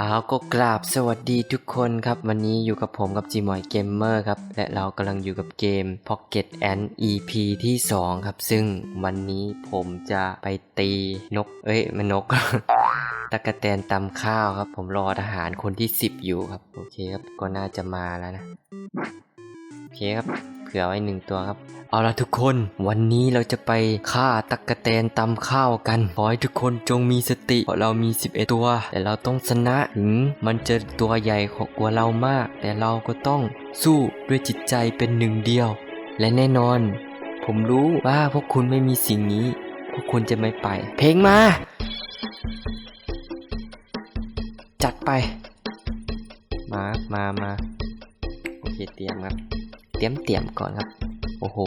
อ้าวก็กราบสวัสดีทุกคนครับ วันนี้อยู่กับผมกับจีมอยเกมเมอร์ครับ และเรากำลังอยู่กับเกม Pocket and EP ที่ 2 ครับ ซึ่งวันนี้ผมจะไปตีนก เอ้ย มันนก ตะกะแตนตำข้าวครับ ผมรอทหารคนที่ 10 อยู่ครับ โอเคครับ ก็น่าจะมาแล้วนะ เคครับเผื่อไว้หนึ่งตัวครับ เอาละทุกคน วันนี้เราจะไปฆ่าตักกะแตนตำข้าวกันขอให้ทุกคนจงมีสติ เพราะเรามี 11 ตัว แต่เราต้องชนะถึงมันจะตัวใหญ่ของกว่าเรามาก แต่เราก็ต้องสู้ด้วยจิตใจเป็นหนึ่งเดียว และแน่นอน ผมรู้ว่าพวกคุณไม่มีสิ่งนี้ พวกคุณจะไม่ไป เพลงมา จัดไป มามามาโอเคเตรียมครับ เตรียมเตรียมก่อนครับ โอ้โห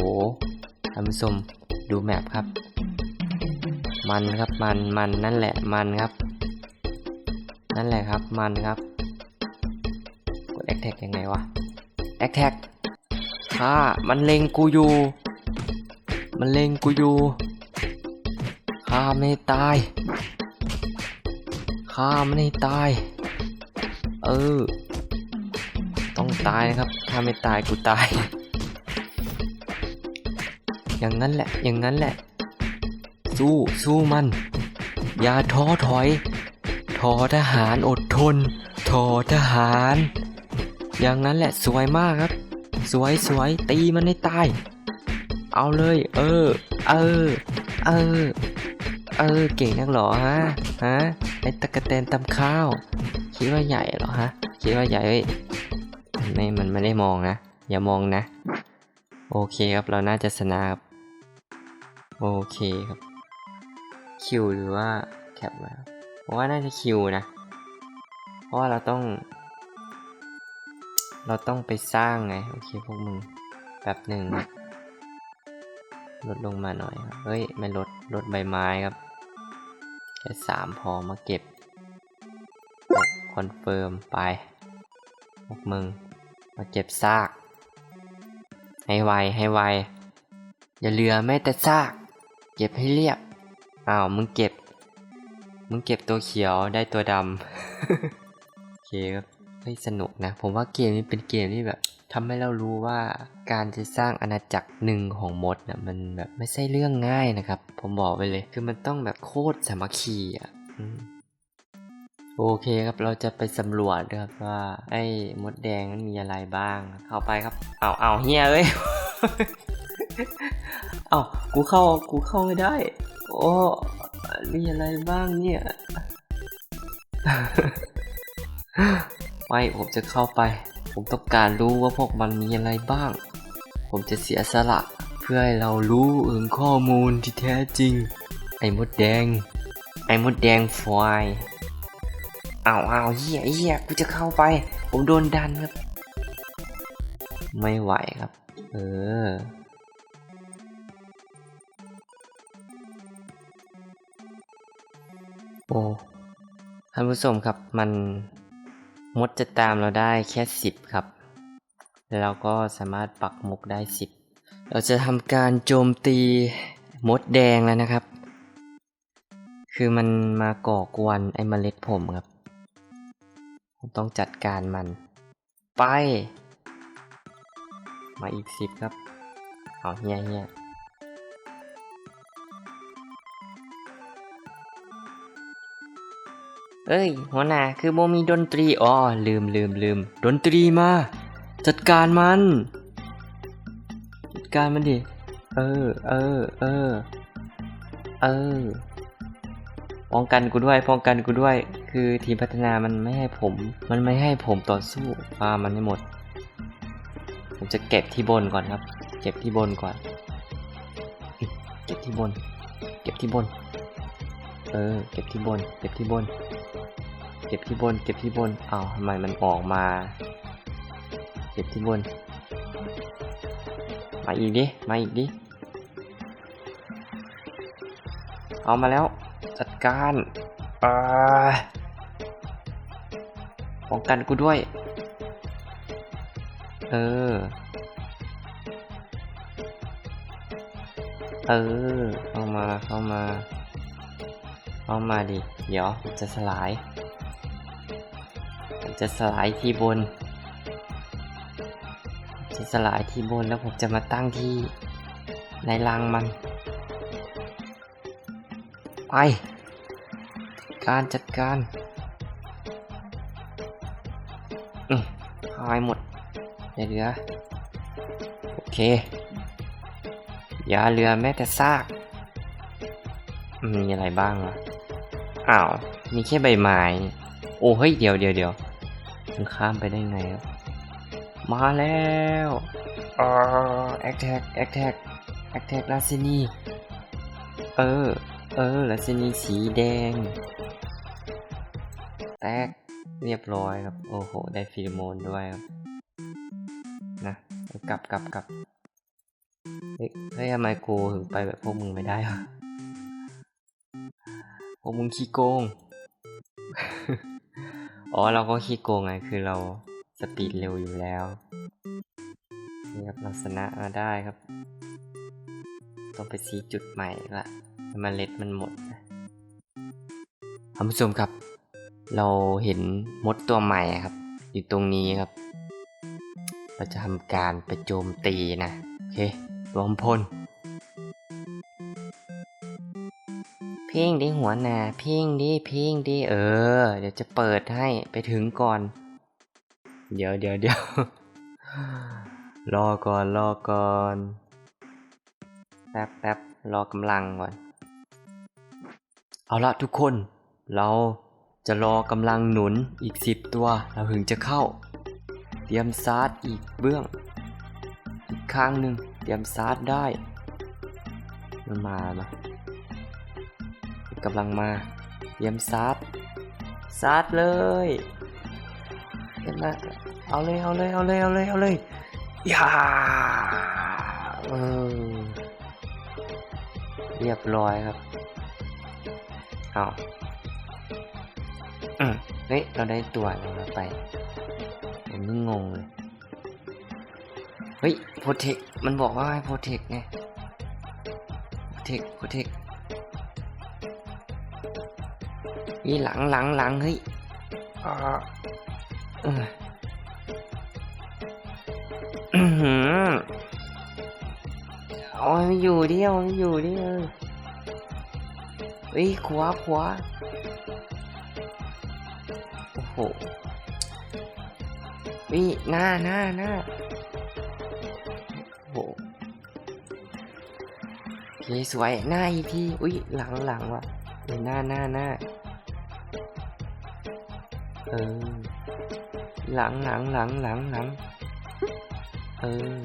ท่านผู้ชมดูแมปครับ มันครับมันมันนั่นแหละมันครับ นั่นแหละครับมันครับ กดแอคแท็กยังไงวะแอคแท็กถ้ามันเล็งกูอยู่ มันเล็งกูอยู่ข้าไม่ตายข้าไม่ตาย เออ ตายนะครับ ถ้าไม่ตายกูตาย อย่างนั้นแหละ อย่างนั้นแหละ สู้ สู้มัน อย่าท้อถอย ทอทหารอดทน ทอทหาร อย่างนั้นแหละสวยมากครับ สวยสวยตีมันให้ตาย เอาเลย เออ เออ เออ เออ เก่งนักหรอฮะ ฮะ ไอตะกะแตนตำข้าว คิดว่าใหญ่เหรอฮะ คิดว่าใหญ่เอ้ย ไม่มันไม่ได้มองนะ อย่ามองนะ โอเคครับเราน่าจะชนะครับ โอเคครับ คิวหรือว่าแคปไว้ครับเพราะว่าน่าจะคิวนะ เพราะว่าเราต้อง เราต้องไปสร้างไง โอเคพวกมึงแบบหนึ่งลดลงมาหน่อยครับเฮ้ยไม่ลดลดใบไม้ครับ แค่สามพอมาเก็บคอนเฟิร์มไปพวกมึง มาเก็บซาก ให้ไวให้ไว อย่าเหลือแม้แต่ซาก เก็บให้เรียบ อ้าวมึงเก็บ มึงเก็บตัวเขียวได้ตัวดำโอเคครับเฮ้ยสนุกนะ ผมว่าเกมนี้เป็นเกมที่แบบทำให้เรารู้ว่าการจะสร้างอาณาจักรหนึ่งของมดนะมันแบบไม่ใช่เรื่องง่ายนะครับ ผมบอกไปเลย คือมันต้องแบบโคตรสามัคคีอะ โอเคครับเราจะไปสำรวจนะครับว่าไอ้มดแดงนั้นมีอะไรบ้างเข้าไปครับเอาเอาเฮียเอ้ยเอากูเข้ากูเข้าไม่ได้ โอ้มีอะไรบ้างเนี่ยไม่ผมจะเข้าไป ผมต้องการรู้ว่าพวกมันมีอะไรบ้าง ผมจะเสียสละ เพื่อให้เรารู้ถึงข้อมูลที่แท้จริง ไอ้มดแดง ไอ้มดแดงฟอย อ้าวอ้าวเหี้ยเหี้ยกูจะเข้าไป ผมโดนดันครับ ไม่ไหวครับ เออ โอ้ท่านผู้ชมครับมันมดจะตามเราได้แค่สิบครับ แล้วเราก็สามารถปักมุกได้สิบเราจะทำการโจมตีมดแดงแล้วนะครับ คือมันมาก่อกวนไอ้เมล็ดผมครับ ต้องจัดการมัน ไป มาอีกสิบครับ เอาเฮียเฮียเอ้ย หัวหน้าคือโมมีดนตรีอ๋อลืมลืมลืมดนตรีมา จัดการมัน จัดการมันดิ เออ เออ เออ เออ ป้องกันกูด้วย ป้องกันกูด้วย คือทีมพัฒนามันไม่ให้ผม มันไม่ให้ผมต่อสู้ฟาร์มมันให้หมด ผมจะเก็บที่บนก่อนครับ เก็บที่บนก่อน เก็บที่บน เก็บที่บน เออ เก็บที่บน เก็บที่บน เก็บที่บน เก็บที่บนอ้าวทำไมมันออกมา เก็บที่บน มาอีกดิ มาอีกดิ เอามาแล้ว การป้องกันกูด้วย เออ เออ เข้ามาเข้ามา เข้ามาดิ เดี๋ยวจะสลาย จะสลายที่บน จะสลายที่บนแล้วผมจะมาตั้งที่ในรังมัน ไป การจัดการอืมหายหมดอย่าเหลือ โอเค อย่าเหลือแม้แต่ซาก มีอะไรบ้างวะอ้าว มีแค่ใบไม้ โอ้เฮ้ย เดี๋ยวเดี๋ยวเดี๋ยวมันข้ามไปได้ไงครับมาแล้วอ่าแอคแท็กแอคแท็กแอคแท็กลาซินี เออ เออลาซินีสีแดง แตกเรียบร้อยครับ โอ้โห ได้ฟีโรโมนด้วยครับ นะกลับกลับกลับเฮ้ยทำไมกูถึงไปแบบพวกมึงไม่ได้อะพวกมึงขี้โกง อ๋อ เราก็ขี้โกงไง คือเราสปีดเร็วอยู่แล้ว นี่ครับเราชนะมาได้ครับ ต้องไปซีจุดใหม่ละให้เมล็ดมันหมดนะท่านผู้ชมครับ เราเห็นมดตัวใหม่ครับ อยู่ตรงนี้ครับ เราจะทำการไปโจมตีนะ โอเค รวมพล เพ่งดิหัวหนาเพ่งดิเพ่งดิเออ เดี๋ยวจะเปิดให้ไปถึงก่อน เดี๋ยวเดี๋ยวเดี๋ยวรอก่อนรอก่อนแป๊บแป๊บรอกำลังก่อน เอาละทุกคน เรา จะรอกำลังหนุนอีกสิบตัวเราถึงจะเข้า เตรียมซาร์ดอีกเบื้อง อีกข้างหนึ่งเตรียมซาร์ดได้ มันมาไหมกำลังมาเตรียมซาร์ดซาร์ดเลยเห็นไหมเอาเลยเอาเลยเอาเลยเอาเลยเอาเลยอย่าเออเรียบร้อยครับ เอาอืม เฮ้ย เราได้ตัวเราเราไป ผมนี่งงเลย เฮ้ยโปรเทค มันบอกว่าให้โปรเทคไงโปรเทคโปรเทคนี่หลังหลังหลังเฮ้ยอ่าเอออื้อหือเอาไม่อยู่ดิเอาไม่อยู่ดิเออเฮ้ยขวาขวา โอ้โหนี่หน้าหน้าหน้าโอ้โหโอเคสวยหน้าอีกทีอุ้ยหลังหลังว่ะเดี๋ยวหน้าหน้าหน้าเออหลังหลังหลังหลังหลังเออ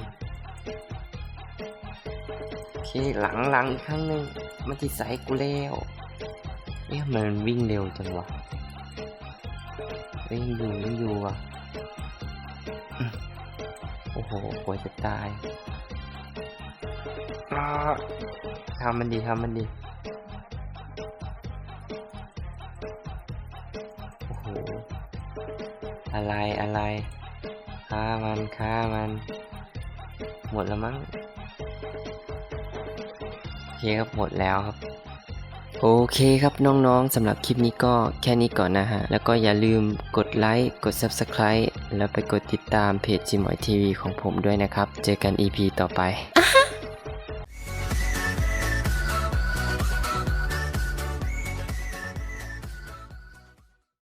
โอเคหลังหลังอีกครั้งหนึ่งมันจะใส่กูแล้วเอ๊ะมันวิ่งเร็วจังวะ วิ่งอยู่วิ่อยู่ว่ะ โอ้โหกลัวจะตายอ่าทำมันดีทำมันดี โอ้โห อะไรอะไรฆ่ามันฆ่ามัน หมดแล้วมั้งโอเคครับหมดแล้วครับ โอเคครับน้องๆสำหรับคลิปนี้ก็แค่นี้ก่อนนะฮะ แล้วก็อย่าลืมกดไลค์กด Subscribe แล้วไปกดติดตามเพจจิมอยทีวีของผมด้วยนะครับ เจอกัน EP ต่อไป